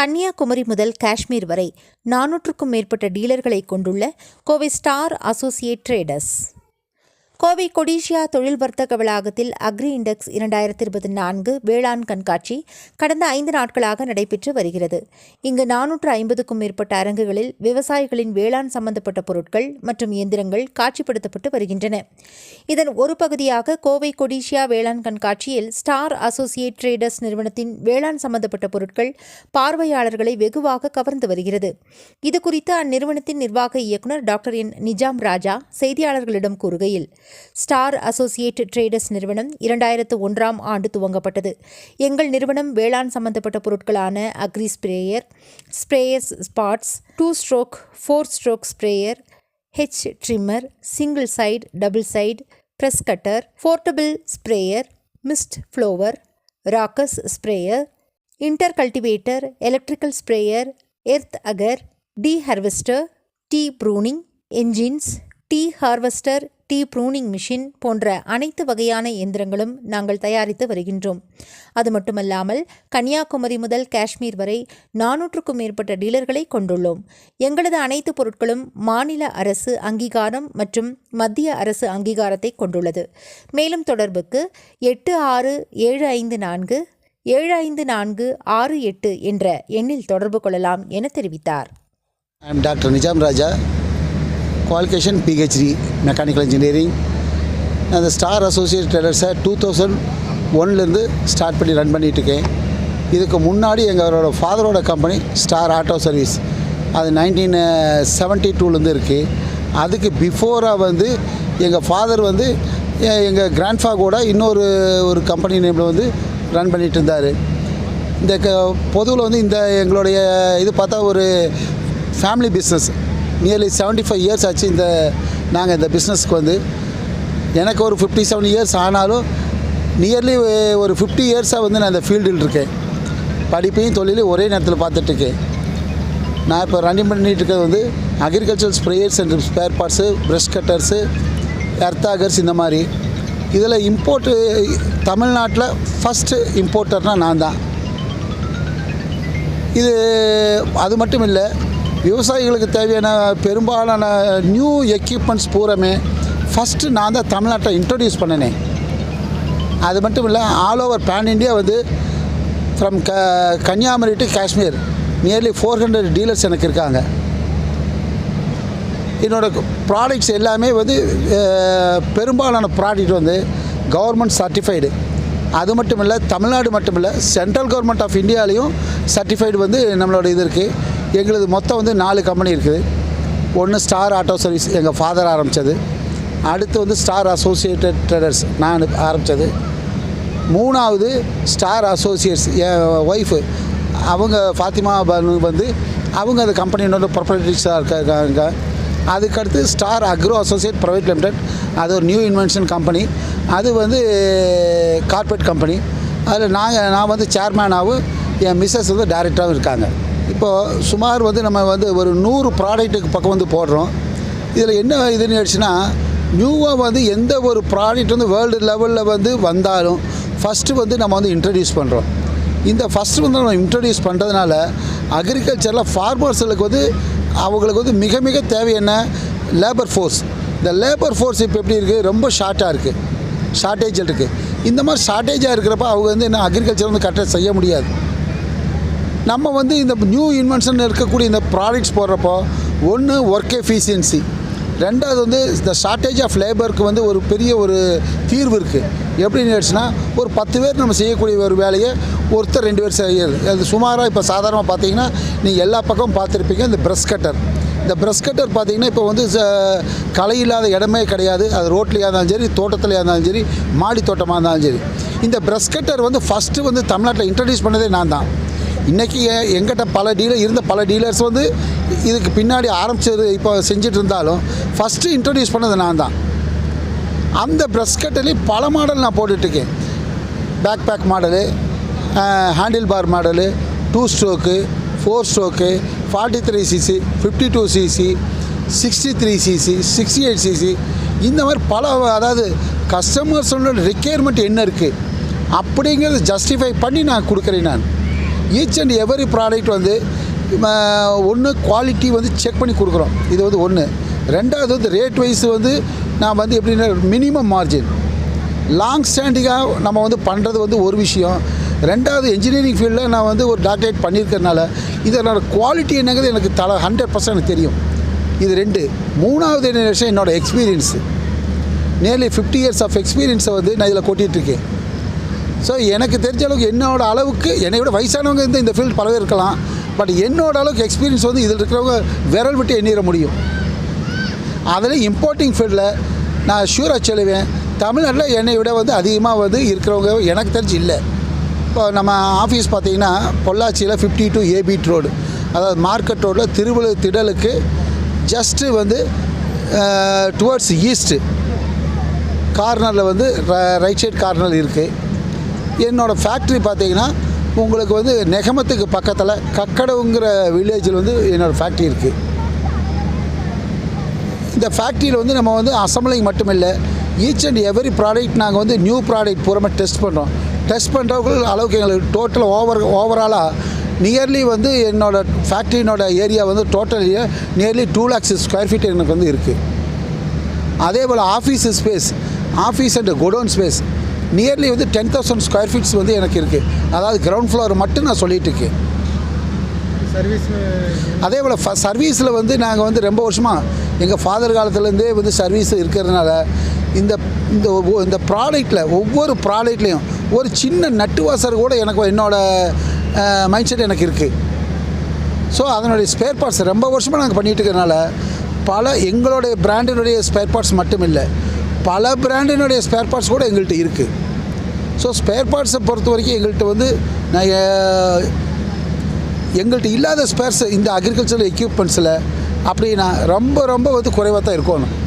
கன்னியாகுமரி முதல் காஷ்மீர் வரை நானூற்றுக்கும் மேற்பட்ட டீலர்களை கொண்டுள்ள Kovai star associate traders. Kovai Codissia தொழில் வர்த்தக வளாகத்தில் அக்ரி இண்டெக்ஸ் இரண்டாயிரத்தி இருபத்தி நான்கு வேளாண் கண்காட்சி கடந்த ஐந்து நாட்களாக நடைபெற்று வருகிறது. இங்கு நானூற்று ஐம்பதுக்கும் மேற்பட்ட அரங்குகளில் விவசாயிகளின் வேளாண் சம்பந்தப்பட்ட பொருட்கள் மற்றும் இயந்திரங்கள் காட்சிப்படுத்தப்பட்டு வருகின்றன. இதன் ஒரு பகுதியாக கோவை கொடிஷியா வேளாண் கண்காட்சியில் ஸ்டார் அசோசியேட் ட்ரேடர்ஸ் நிறுவனத்தின் வேளாண் சம்பந்தப்பட்ட பொருட்கள் பார்வையாளர்களை வெகுவாக கவர்ந்து வருகிறது. இதுகுறித்து அந்நிறுவனத்தின் நிர்வாக இயக்குநர் டாக்டர் என் நிஜாம் ராஜா செய்தியாளர்களிடம் கூறுகையில் ஸ்டார் அசோசியேட் ட்ரேடர்ஸ் நிறுவனம் இரண்டாயிரத்து ஒன்றாம் ஆண்டு துவங்கப்பட்டது. எங்கள் நிறுவனம் வேளாண் சம்பந்தப்பட்ட பொருட்களான agri sprayer sprayers spots two stroke four stroke sprayer hedge trimmer single side double side brush cutter portable sprayer mist blower ராக்கஸ் sprayer inter cultivator electrical sprayer earth auger tea harvester tea pruning engines tea harvester tea pruning machine போன்ற அனைத்து வகையான இயந்திரங்களும் நாங்கள் தயாரித்து வருகின்றோம். அது மட்டுமல்லாமல் கன்னியாகுமரி முதல் காஷ்மீர் வரை நானூற்றுக்கும் மேற்பட்ட டீலர்களை கொண்டுள்ளோம். எங்களது அனைத்து பொருட்களும் மாநில அரசு அங்கீகாரம் மற்றும் மத்திய அரசு அங்கீகாரத்தை கொண்டுள்ளது. மேலும் தொடர்புக்கு எட்டு ஆறு ஏழு ஐந்து நான்கு ஏழு ஐந்து நான்கு ஆறு எட்டு என்ற எண்ணில் தொடர்பு கொள்ளலாம் என தெரிவித்தார். I am Dr. qualification PhD, Mechanical Engineering. நான் ஸ்டார் அசோசியேட் ட்ரேடர்ஸை டூ தௌசண்ட் ஒன்லேருந்து ஸ்டார்ட் பண்ணி ரன் பண்ணிகிட்ருக்கேன் இதுக்கு முன்னாடி எங்களோட ஃபாதரோட கம்பெனி ஸ்டார் ஆட்டோ சர்வீஸ் அது நைன்டீன் செவன்ட்டி டூலேருந்து இருக்குது அதுக்கு பிஃபோராக வந்து எங்கள் ஃபாதர் வந்து எங்கள் கிராண்ட்ஃபா கூட இன்னொரு ஒரு கம்பெனி நேமில் வந்து ரன் பண்ணிகிட்டு இருந்தார் இந்த க பொதுவில் வந்து இந்த எங்களுடைய இது பார்த்தா ஒரு family business nearly seventy five years ஆச்சு இந்த நாங்கள் இந்த பிஸ்னஸ்க்கு வந்து. எனக்கு ஒரு ஃபிஃப்டி செவன் இயர்ஸ் ஆனாலும் நியர்லி ஒரு ஃபிஃப்டி இயர்ஸாக வந்து நான் இந்த ஃபீல்டில் இருக்கேன். படிப்பையும் தொழிலையும் ஒரே நேரத்தில் பார்த்துட்ருக்கேன். நான் இப்போ ரன்னிங் பண்ணிட்டு இருக்கிறது வந்து agriculture sprayers and spare parts brush cutters earth augers இந்த மாதிரி. இதில் இம்போர்ட்டு தமிழ்நாட்டில் ஃபஸ்ட்டு இம்போர்ட்டர்னால் நான் தான் இது அது மட்டும் இல்லை விவசாயிகளுக்கு தேவையான பெரும்பாலான நியூ எக்யூப்மெண்ட்ஸ் பூரமே ஃபஸ்ட்டு நான் தான் தமிழ்நாட்டை இன்ட்ரடியூஸ் பண்ணினேன். அது மட்டும் இல்லை ஆல் ஓவர் பேன் இண்டியா வந்து ஃப்ரம் க Kanyakumari to Kashmir nearly four hundred dealers எனக்கு இருக்காங்க. என்னோடய ப்ராடக்ட்ஸ் எல்லாமே வந்து பெரும்பாலான ப்ராடக்ட் வந்து கவர்மெண்ட் சர்டிஃபைடு அது மட்டும் இல்லை தமிழ்நாடு மட்டும் இல்லை சென்ட்ரல் கவர்மெண்ட் ஆஃப் இந்தியாலேயும் சர்டிஃபைடு வந்து நம்மளோட இது இருக்குது எங்களது மொத்தம் வந்து நாலு கம்பெனி இருக்குது. ஒன்று ஸ்டார் ஆட்டோ சர்வீஸ் எங்கள் ஃபாதர் ஆரம்பித்தது அடுத்து வந்து ஸ்டார் அசோசியேட்டட் ட்ரேடர்ஸ் நான் ஆரம்பித்தது மூணாவது ஸ்டார் அசோசியேட்ஸ் என் ஒய்ஃபு அவங்க ஃபாத்திமா பானு வந்து அவங்க அந்த கம்பெனியோட ப்ரொப்ரேட்டரிஸாக இருக்காங்க. அதுக்கடுத்து star agro associate private limited அது ஒரு நியூ இன்வென்ஷன் கம்பெனி அது வந்து கார்ப்பரேட் கம்பெனி அதில் நாங்கள் நான் வந்து சேர்மேனாகவும் என் மிஸ்ஸஸ் வந்து டைரக்டராகவும் இருக்காங்க. இப்போது சுமார் வந்து நம்ம வந்து ஒரு நூறு ப்ராடக்ட்டுக்கு பக்கம் வந்து போடுறோம். இதில் என்ன இதுன்னு ஆயிடுச்சுன்னா நியூவாக வந்து எந்த ஒரு ப்ராடக்ட் வந்து வேர்ல்டு லெவலில் வந்து வந்தாலும் ஃபஸ்ட்டு வந்து நம்ம வந்து இன்ட்ரடியூஸ் பண்ணுறோம் இந்த ஃபஸ்ட்டு வந்து நம்ம இன்ட்ரடியூஸ் பண்ணுறதுனால அக்ரிகல்ச்சரில் ஃபார்மர்ஸுக்கு வந்து அவங்களுக்கு வந்து மிக மிக தேவையான லேபர் ஃபோர்ஸ் இந்த லேபர் ஃபோர்ஸ் இப்போ எப்படி இருக்குது ரொம்ப ஷார்ட்டாக இருக்குது ஷார்ட்டேஜ் இருக்குது இந்த மாதிரி ஷார்ட்டேஜாக இருக்கிறப்ப அவங்க வந்து என்ன அக்ரிகல்ச்சர் வந்து கரெக்டாக செய்ய முடியாது. நம்ம வந்து இந்த நியூ இன்வென்ஷன் இருக்கக்கூடிய இந்த ப்ராடக்ட்ஸ் போடுறப்போ ஒன்று ஒர்க் எஃபிஷியன்சி ரெண்டாவது வந்து இந்த ஷார்ட்டேஜ் ஆஃப் லேபருக்கு வந்து ஒரு பெரிய ஒரு தீர்வு இருக்குது எப்படின்னு ஆயிடுச்சுன்னா ஒரு பத்து பேர் நம்ம செய்யக்கூடிய ஒரு வேலையை ஒருத்தர் ரெண்டு பேர் செய்யறது அது சுமாராக இப்போ சாதாரணமாக பார்த்தீங்கன்னா நீங்கள் எல்லா பக்கமும் பார்த்துருப்பீங்க இந்த ப்ரெஷ் கட்டர் இந்த ப்ரெஷ் கட்டர் பார்த்தீங்கன்னா இப்போ வந்து ச- களை இல்லாத இடமே கிடையாது. அது ரோட்லையாக இருந்தாலும் சரி தோட்டத்துலையாக இருந்தாலும் சரி மாடி தோட்டமாக இருந்தாலும் சரி. இந்த ப்ரெஷ் கட்டர் வந்து ஃபஸ்ட்டு வந்து தமிழ்நாட்டில் இன்ட்ரடியூஸ் பண்ணதே நான் தான். இன்றைக்கி எங்கிட்ட பல டீலர் இருந்த பல டீலர்ஸ் வந்து இதுக்கு பின்னாடி ஆரம்பிச்சது இப்போ செஞ்சுட்டு இருந்தாலும் ஃபஸ்ட்டு இன்ட்ரடியூஸ் பண்ணது நான் தான் அந்த ப்ரெஷ் கட்டிலையும் பல மாடல் நான் போட்டுட்ருக்கேன் back pack model handle bar model two stroke four stroke forty three CC fifty two CC sixty three CC sixty eight CC இந்த மாதிரி பல அதாவது கஸ்டமர்ஸோட ரெக்யர்மெண்ட் என்ன இருக்குது அப்படிங்கிறத ஜஸ்டிஃபை பண்ணி நான் கொடுக்குறேன் நான். ஈச் அண்ட் எவரி ப்ராடக்ட் வந்து ஒன்று குவாலிட்டி வந்து செக் பண்ணி கொடுக்குறோம். இது வந்து ஒன்று ரெண்டாவது வந்து ரேட் வைஸ் வந்து நான் வந்து எப்படின்னா மினிமம் மார்ஜின் லாங் ஸ்டாண்டிங்காக நம்ம வந்து பண்ணுறது வந்து ஒரு விஷயம். ரெண்டாவது இன்ஜினியரிங் ஃபீல்டில் நான் வந்து ஒரு டாக்டரேட் பண்ணியிருக்கிறதுனால இதனோட குவாலிட்டி என்னங்கிறது எனக்கு தலை ஹண்ட்ரட் பர்சன்ட் எனக்கு தெரியும். இது ரெண்டு. மூணாவது என்ன விஷயம் என்னோடய experience nearly fifty years of எக்ஸ்பீரியன்ஸை வந்து நான் இதில் கொட்டிகிட்ருக்கேன் ஸோ எனக்கு தெரிஞ்ச அளவுக்கு என்னோட அளவுக்கு என்னை விட வயசானவங்க இருந்து இந்த ஃபீல்டு பல இருக்கலாம். பட் என்னோட அளவுக்கு எக்ஸ்பீரியன்ஸ் வந்து இதில் இருக்கிறவங்க விரல் விட்டு எண்ணிட முடியும். அதில் இம்போர்ட்டிங் ஃபீல்டில் நான் ஷூராக சொல்லுவேன் தமிழ்நாட்டில் என்னை விட வந்து அதிகமாக வந்து இருக்கிறவங்க எனக்கு தெரிஞ்சு இல்லை. இப்போ நம்ம ஆஃபீஸ் பார்த்தீங்கன்னா பொள்ளாச்சியில் ஃபிஃப்டி டூ ஏபிட் ரோடு அதாவது மார்க்கெட் ரோடில் திருவள்ளூர் திடலுக்கு ஜஸ்ட்டு வந்து டுவர்ட்ஸ் ஈஸ்ட்டு கார்னரில் வந்து ரைட் சைட் கார்னர் இருக்குது என்னோடய ஃபேக்ட்ரி பார்த்தீங்கன்னா உங்களுக்கு வந்து நெகமத்துக்கு பக்கத்தில் கக்கடவுங்கிற வில்லேஜில் வந்து என்னோடய ஃபேக்ட்ரி இருக்குது இந்த ஃபேக்ட்ரியில் வந்து நம்ம வந்து அசம்பிளிங் மட்டும் இல்லை ஈச் அண்ட் எவரி ப்ராடக்ட் நாங்கள் வந்து நியூ ப்ராடக்ட் பூரமாக டெஸ்ட் பண்ணுறோம் டெஸ்ட் பண்ணுறவங்களுக்கு அளவுக்கு எங்களுக்கு டோட்டல் ஓவர் ஓவராலாக நியர்லி வந்து என்னோடய ஃபேக்ட்ரியினோட ஏரியா வந்து total nearly two lakhs square feet எனக்கு வந்து இருக்குது அதே போல் office space office and godown space nearly வந்து டென் தௌசண்ட் ஸ்கொயர் ஃபீட்ஸ் வந்து எனக்கு இருக்குது அதாவது கிரவுண்ட் ஃப்ளோர் மட்டும் நான் சொல்லிட்டு இருக்கேன் சர்வீஸ் அதே போல் ஃப சர்வீஸில் வந்து நாங்கள் வந்து ரொம்ப வருஷமாக எங்கள் ஃபாதர் காலத்துலேருந்தே வந்து சர்வீஸ் இருக்கிறதுனால இந்த இந்த இந்த ப்ராடக்ட்டில் ஒவ்வொரு ப்ராடக்ட்லேயும் ஒரு சின்ன நட்டு வாசர் கூட எனக்கு என்னோடய மைண்ட் செட் எனக்கு இருக்குது ஸோ அதனுடைய ஸ்பேர் பார்ட்ஸ் ரொம்ப வருஷமாக நாங்கள் பண்ணிகிட்டு இருக்கிறனால பல எங்களுடைய பிராண்டினுடைய ஸ்பேர் பார்ட்ஸ் மட்டும் இல்லை. பல பிராண்டினுடைய ஸ்பேர் பார்ட்ஸ் கூட எங்கள்கிட்ட இருக்குது ஸோ ஸ்பேர் பார்ட்ஸை பொறுத்த வரைக்கும் எங்கள்கிட்ட வந்து நான் எங்கள்கிட்ட இல்லாத ஸ்பேர்ஸ் இந்த அக்ரிகல்ச்சரல் எக்யூப்மெண்ட்ஸில் அப்படின்னா ரொம்ப ரொம்ப வந்து குறைவாக தான் இருக்கணும்.